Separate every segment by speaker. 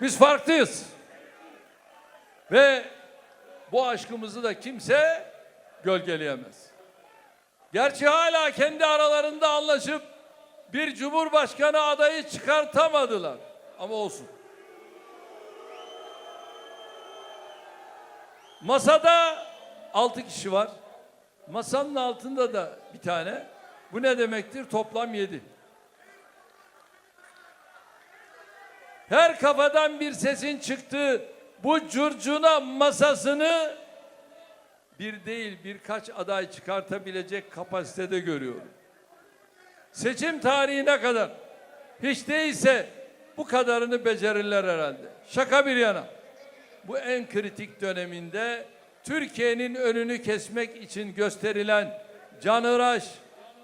Speaker 1: Biz farklıyız. Ve bu aşkımızı da kimse gölgeleyemez. Gerçi hala kendi aralarında anlaşıp bir cumhurbaşkanı adayı çıkartamadılar. Ama olsun. Masada altı kişi var. Masanın altında da bir tane. Bu ne demektir? Toplam yedi. Her kafadan bir sesin çıktığı bu curcuna masasını bir değil birkaç aday çıkartabilecek kapasitede görüyorum. Seçim tarihine kadar hiç değilse bu kadarını becerirler herhalde. Şaka bir yana. Bu en kritik döneminde Türkiye'nin önünü kesmek için gösterilen canıraş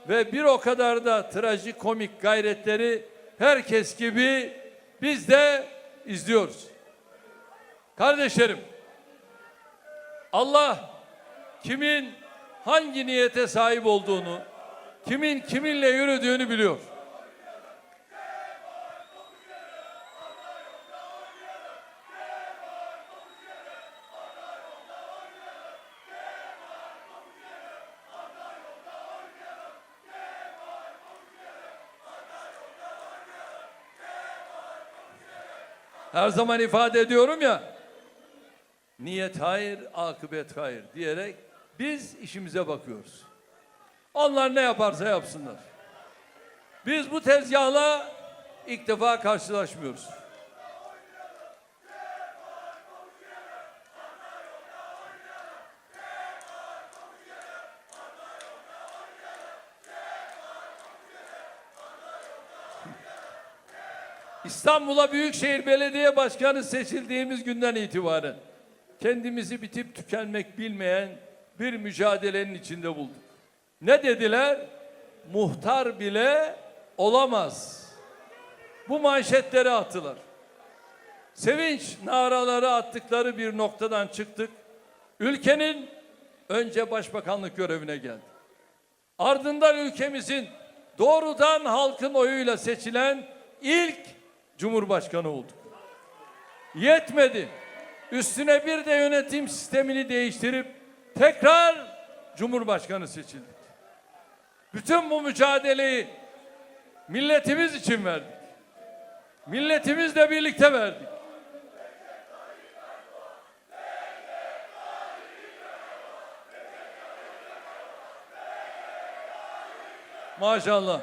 Speaker 1: ve bir o kadar da trajikomik gayretleri herkes gibi biz de izliyoruz. Kardeşlerim, Allah kimin hangi niyete sahip olduğunu, kimin kiminle yürüdüğünü biliyor. Her zaman ifade ediyorum ya, niyet hayır, akıbet hayır diyerek biz işimize bakıyoruz. Onlar ne yaparsa yapsınlar. Biz bu tezgahla ilk defa karşılaşmıyoruz. İstanbul'a Büyükşehir Belediye Başkanı seçildiğimiz günden itibaren kendimizi bitip tükenmek bilmeyen bir mücadelenin içinde bulduk. Ne dediler? Muhtar bile olamaz. Bu manşetleri attılar. Sevinç naraları attıkları bir noktadan çıktık. Ülkenin önce başbakanlık görevine geldi. Ardından ülkemizin doğrudan halkın oyuyla seçilen ilk cumhurbaşkanı olduk. Yetmedi. Üstüne bir de yönetim sistemini değiştirip tekrar cumhurbaşkanı seçildik. Bütün bu mücadeleyi milletimiz için verdik. Milletimizle birlikte verdik. Maşallah.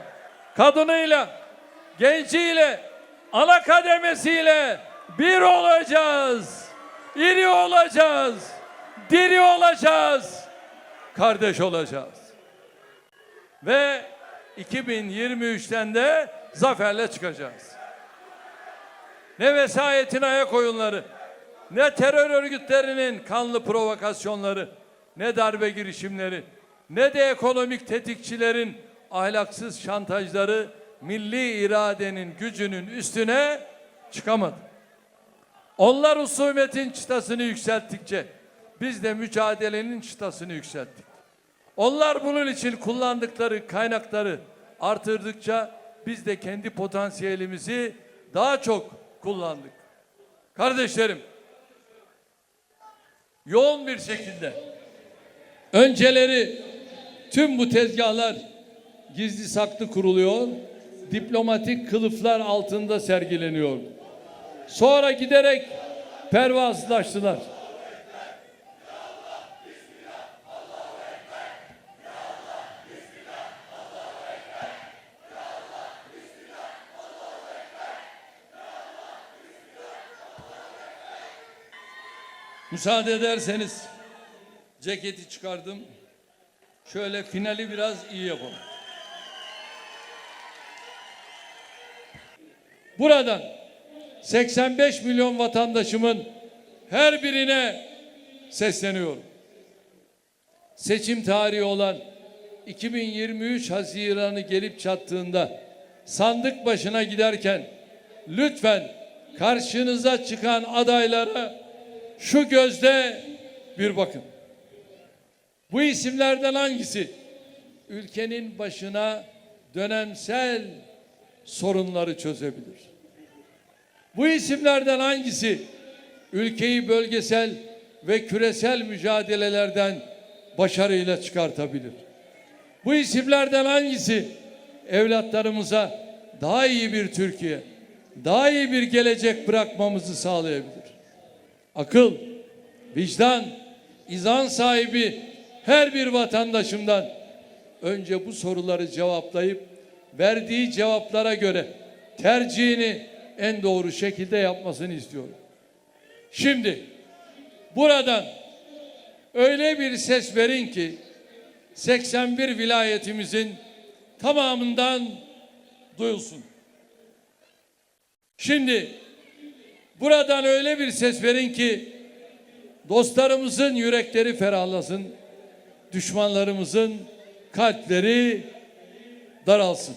Speaker 1: Kadınıyla, genciyle, ana kademesiyle bir olacağız. İri olacağız. Diri olacağız. Kardeş olacağız. Ve 2023'ten de zaferle çıkacağız. Ne vesayetin ayak oyunları, ne terör örgütlerinin kanlı provokasyonları, ne darbe girişimleri, ne de ekonomik tetikçilerin ahlaksız şantajları milli iradenin gücünün üstüne çıkamadı. Onlar husumetin çıtasını yükselttikçe biz de mücadelenin çıtasını yükselttik. Onlar bunun için kullandıkları kaynakları artırdıkça biz de kendi potansiyelimizi daha çok kullandık. Kardeşlerim, yoğun bir şekilde önceleri tüm bu tezgahlar gizli saklı kuruluyor, diplomatik kılıflar altında sergileniyor. Sonra giderek pervazlaştılar. Müsaade ederseniz ceketi çıkardım. Şöyle finali biraz iyi yapalım. Buradan 85 milyon vatandaşımın her birine sesleniyorum. Seçim tarihi olan 2023 Haziran'ı gelip çattığında sandık başına giderken lütfen karşınıza çıkan adaylara şu gözde bir bakın. Bu isimlerden hangisi ülkenin başına dönemsel sorunları çözebilir? Bu isimlerden hangisi ülkeyi bölgesel ve küresel mücadelelerden başarıyla çıkartabilir? Bu isimlerden hangisi evlatlarımıza daha iyi bir Türkiye, daha iyi bir gelecek bırakmamızı sağlayabilir? Akıl, vicdan, izan sahibi her bir vatandaşımdan önce bu soruları cevaplayıp verdiği cevaplara göre tercihini en doğru şekilde yapmasını istiyorum. Şimdi buradan öyle bir ses verin ki 81 vilayetimizin tamamından duyulsun. Şimdi buradan öyle bir ses verin ki dostlarımızın yürekleri ferahlasın, düşmanlarımızın kalpleri daralsın.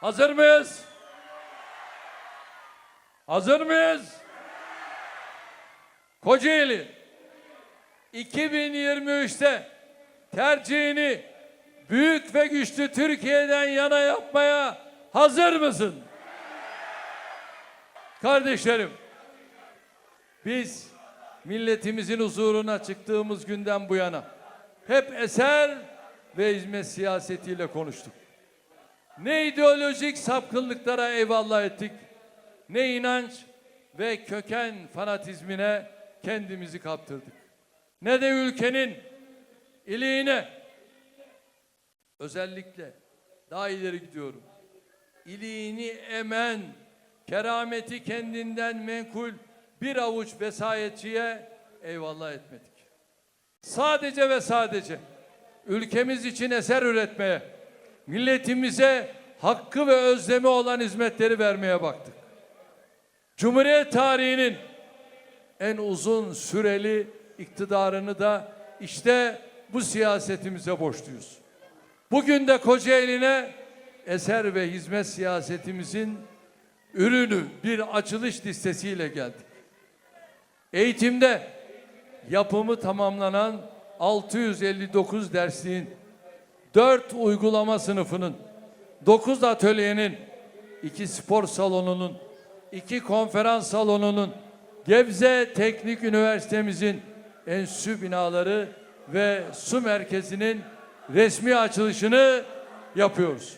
Speaker 1: Hazır mıyız? Hazır mıyız? Kocaeli 2023'te tercihini büyük ve güçlü Türkiye'den yana yapmaya hazır mısın? Kardeşlerim, biz milletimizin huzuruna çıktığımız günden bu yana hep eser ve hizmet siyasetiyle konuştuk. Ne ideolojik sapkınlıklara eyvallah ettik, ne inanç ve köken fanatizmine kendimizi kaptırdık. Ne de ülkenin iliğine özellikle daha ileri gidiyorum. İliğini emen, kerameti kendinden menkul bir avuç vesayetçiye eyvallah etmedik. Sadece ve sadece ülkemiz için eser üretmeye, milletimize hakkı ve özlemi olan hizmetleri vermeye baktık. Cumhuriyet tarihinin en uzun süreli iktidarını da işte bu siyasetimize borçluyuz. Bugün de Kocaeli'ne eser ve hizmet siyasetimizin ürünü bir açılış listesiyle geldik. Eğitimde yapımı tamamlanan 659 dersliğin 4 uygulama sınıfının 9 atölyenin 2 spor salonunun 2 konferans salonunun Gebze Teknik Üniversitemizin enstitü binaları ve su merkezinin resmi açılışını yapıyoruz.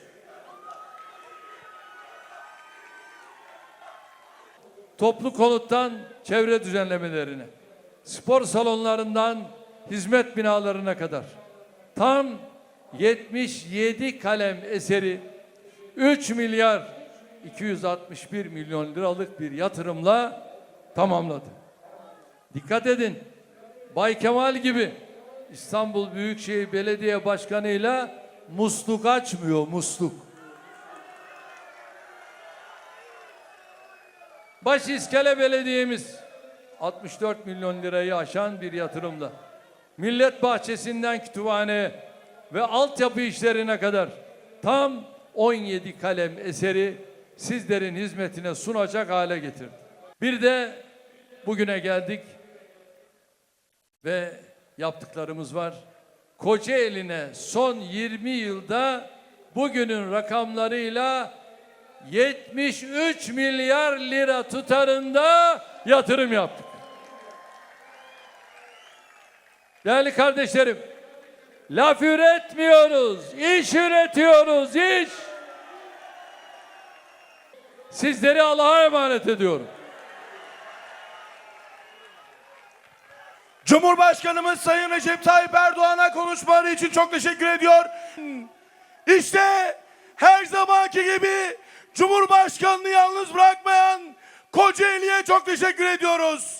Speaker 1: Toplu konuttan çevre düzenlemelerine, spor salonlarından hizmet binalarına kadar tam 77 kalem eseri 3 milyar 261 milyon liralık bir yatırımla tamamladı. Dikkat edin. Bay Kemal gibi İstanbul Büyükşehir Belediye Başkanı'yla musluk açmıyor musluk. Başiskele Belediye'miz 64 milyon lirayı aşan bir yatırımla Millet Bahçesi'nden kütüphane ve altyapı işlerine kadar tam 17 kalem eseri sizlerin hizmetine sunacak hale getirdi. Bir de bugüne geldik ve yaptıklarımız var. Kocaeli'ne son 20 yılda bugünün rakamlarıyla 73 milyar lira tutarında yatırım yaptık. Değerli kardeşlerim, laf üretmiyoruz, iş üretiyoruz, iş. Sizleri Allah'a emanet ediyorum.
Speaker 2: Cumhurbaşkanımız Sayın Recep Tayyip Erdoğan'a konuşmaları için çok teşekkür ediyor. İşte her zamanki gibi Cumhurbaşkanını yalnız bırakmayan Kocaeli'ye çok teşekkür ediyoruz.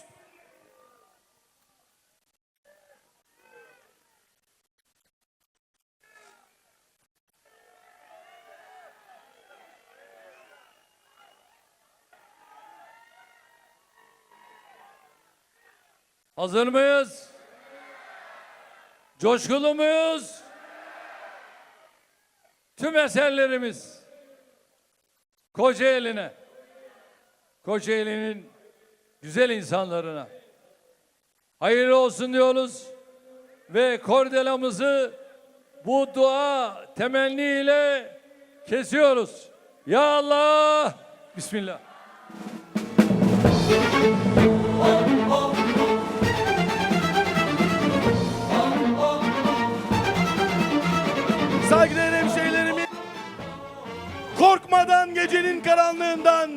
Speaker 1: Hazır mıyız? Coşkulu muyuz? Tüm eserlerimiz Kocaeli'ne, Kocaeli'nin güzel insanlarına hayırlı olsun diyoruz ve kordelamızı bu dua temenniyle kesiyoruz. Ya Allah. Bismillah.
Speaker 2: Korkmadan gecenin karanlığından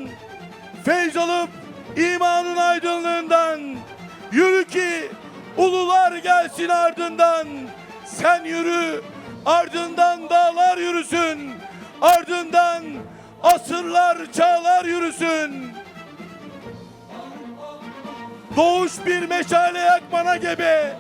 Speaker 2: feyz alıp imanın aydınlığından yürü ki ulular gelsin ardından. Sen yürü ardından dağlar yürüsün ardından asırlar çağlar yürüsün. Doğuş bir meşale yakmana gebe